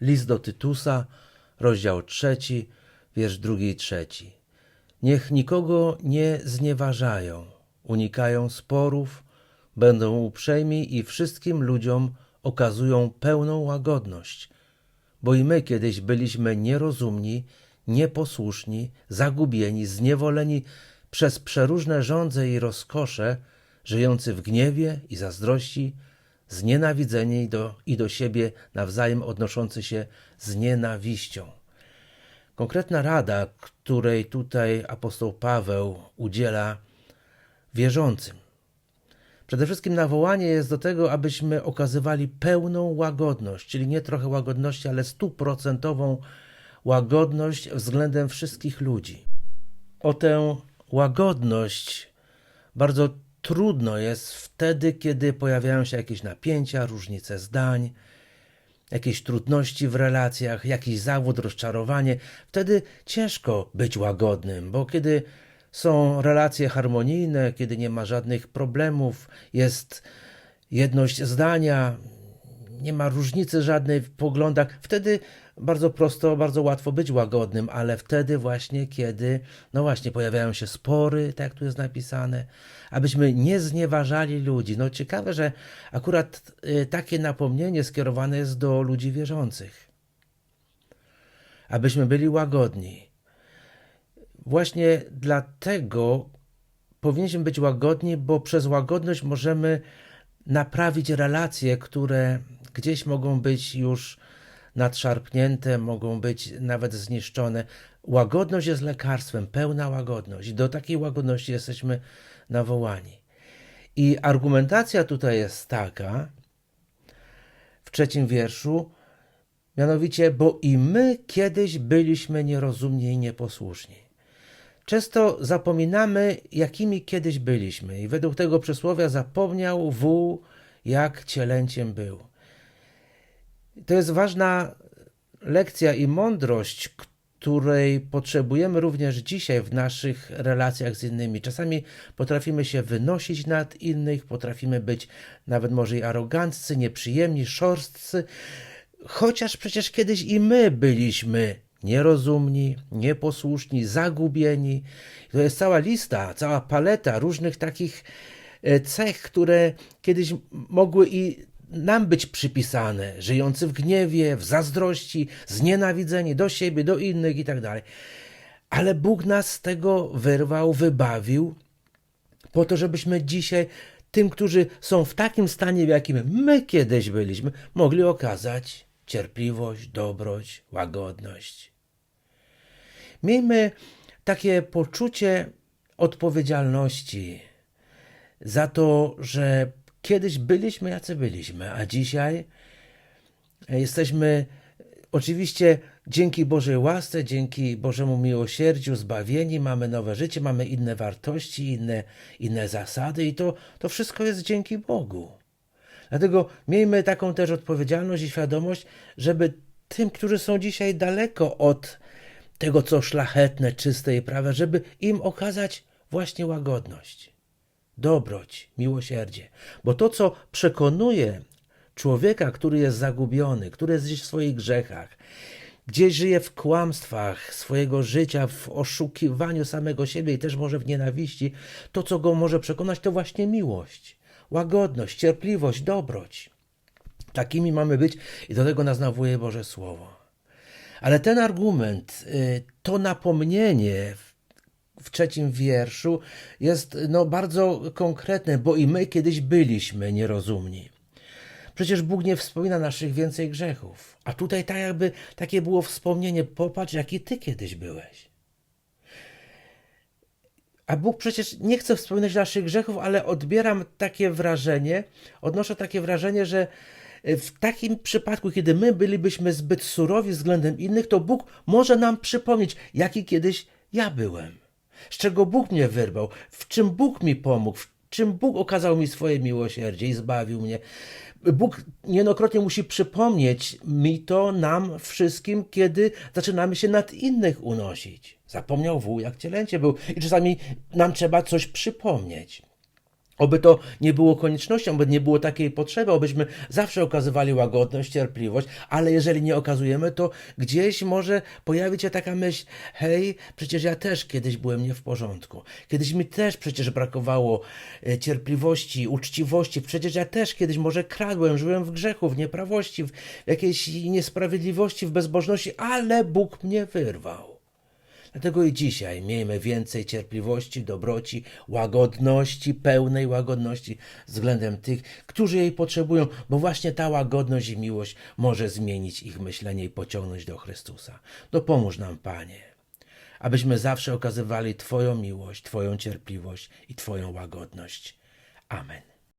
List do Tytusa, rozdział trzeci, wiersz drugi i trzeci. Niech nikogo nie znieważają, unikają sporów, będą uprzejmi i wszystkim ludziom okazują pełną łagodność, bo i my kiedyś byliśmy nierozumni, nieposłuszni, zagubieni, zniewoleni przez przeróżne żądze i rozkosze, żyjący w gniewie i zazdrości, znienawidzeni do, i do siebie nawzajem odnoszący się z nienawiścią. Konkretna rada, której tutaj apostoł Paweł udziela wierzącym. Przede wszystkim nawołanie jest do tego, abyśmy okazywali pełną łagodność, czyli nie trochę łagodności, ale stuprocentową łagodność względem wszystkich ludzi. O tę łagodność bardzo trudno jest wtedy, kiedy pojawiają się jakieś napięcia, różnice zdań, jakieś trudności w relacjach, jakiś zawód, rozczarowanie. Wtedy ciężko być łagodnym, bo kiedy są relacje harmonijne, kiedy nie ma żadnych problemów, jest jedność zdania, nie ma różnicy żadnej w poglądach, wtedy bardzo prosto, bardzo łatwo być łagodnym, ale wtedy właśnie, kiedy, no właśnie, pojawiają się spory, tak jak tu jest napisane, abyśmy nie znieważali ludzi. No ciekawe, że akurat y, takie napomnienie skierowane jest do ludzi wierzących. Abyśmy byli łagodni. Właśnie dlatego powinniśmy być łagodni, bo przez łagodność możemy naprawić relacje, które gdzieś mogą być już nadszarpnięte, mogą być nawet zniszczone. Łagodność jest lekarstwem, pełna łagodność. Do takiej łagodności jesteśmy nawołani. I argumentacja tutaj jest taka, w trzecim wierszu, mianowicie, bo i my kiedyś byliśmy nierozumni i nieposłuszni. Często zapominamy, jakimi kiedyś byliśmy, i według tego przysłowia zapomniał wół, jak cielęciem był. To jest ważna lekcja i mądrość, której potrzebujemy również dzisiaj w naszych relacjach z innymi. Czasami potrafimy się wynosić nad innych, potrafimy być nawet może i aroganccy, nieprzyjemni, szorstcy, chociaż przecież kiedyś i my byliśmy nierozumni, nieposłuszni, zagubieni. To jest cała lista, cała paleta różnych takich e, cech, które kiedyś mogły i nam być przypisane, żyjący w gniewie, w zazdrości, znienawidzeni do siebie, do innych i tak. Ale Bóg nas z tego wyrwał, wybawił, po to, żebyśmy dzisiaj tym, którzy są w takim stanie, w jakim my kiedyś byliśmy, mogli okazać cierpliwość, dobroć, łagodność. Miejmy takie poczucie odpowiedzialności za to, że kiedyś byliśmy, jacy byliśmy, a dzisiaj jesteśmy oczywiście dzięki Bożej łasce, dzięki Bożemu miłosierdziu zbawieni, mamy nowe życie, mamy inne wartości, inne, inne zasady i to, to wszystko jest dzięki Bogu. Dlatego miejmy taką też odpowiedzialność i świadomość, żeby tym, którzy są dzisiaj daleko od tego, co szlachetne, czyste i prawe, żeby im okazać właśnie łagodność, dobroć, miłosierdzie. Bo to, co przekonuje człowieka, który jest zagubiony, który jest gdzieś w swoich grzechach, gdzieś żyje w kłamstwach swojego życia, w oszukiwaniu samego siebie i też może w nienawiści, to, co go może przekonać, to właśnie miłość, łagodność, cierpliwość, dobroć. Takimi mamy być i do tego nas nawołuje Boże Słowo. Ale ten argument, y, to napomnienie w trzecim wierszu jest no, bardzo konkretne, bo i my kiedyś byliśmy nierozumni. Przecież Bóg nie wspomina naszych więcej grzechów. A tutaj tak jakby takie było wspomnienie, popatrz jaki ty kiedyś byłeś. A Bóg przecież nie chce wspominać naszych grzechów, ale odbieram takie wrażenie, odnoszę takie wrażenie, że w takim przypadku, kiedy my bylibyśmy zbyt surowi względem innych, to Bóg może nam przypomnieć, jaki kiedyś ja byłem. Z czego Bóg mnie wyrwał, w czym Bóg mi pomógł, w czym Bóg okazał mi swoje miłosierdzie i zbawił mnie. Bóg niejednokrotnie musi przypomnieć mi to, nam wszystkim, kiedy zaczynamy się nad innych unosić. Zapomniał wół, jak cielęcie był. I czasami nam trzeba coś przypomnieć. Oby to nie było koniecznością, oby nie było takiej potrzeby, obyśmy zawsze okazywali łagodność, cierpliwość, ale jeżeli nie okazujemy, to gdzieś może pojawić się taka myśl, hej, przecież ja też kiedyś byłem nie w porządku, kiedyś mi też przecież brakowało e, cierpliwości, uczciwości, przecież ja też kiedyś może kradłem, żyłem w grzechu, w nieprawości, w jakiejś niesprawiedliwości, w bezbożności, ale Bóg mnie wyrwał. Dlatego i dzisiaj miejmy więcej cierpliwości, dobroci, łagodności, pełnej łagodności względem tych, którzy jej potrzebują, bo właśnie ta łagodność i miłość może zmienić ich myślenie i pociągnąć do Chrystusa. Dopomóż nam, Panie, abyśmy zawsze okazywali Twoją miłość, Twoją cierpliwość i Twoją łagodność. Amen.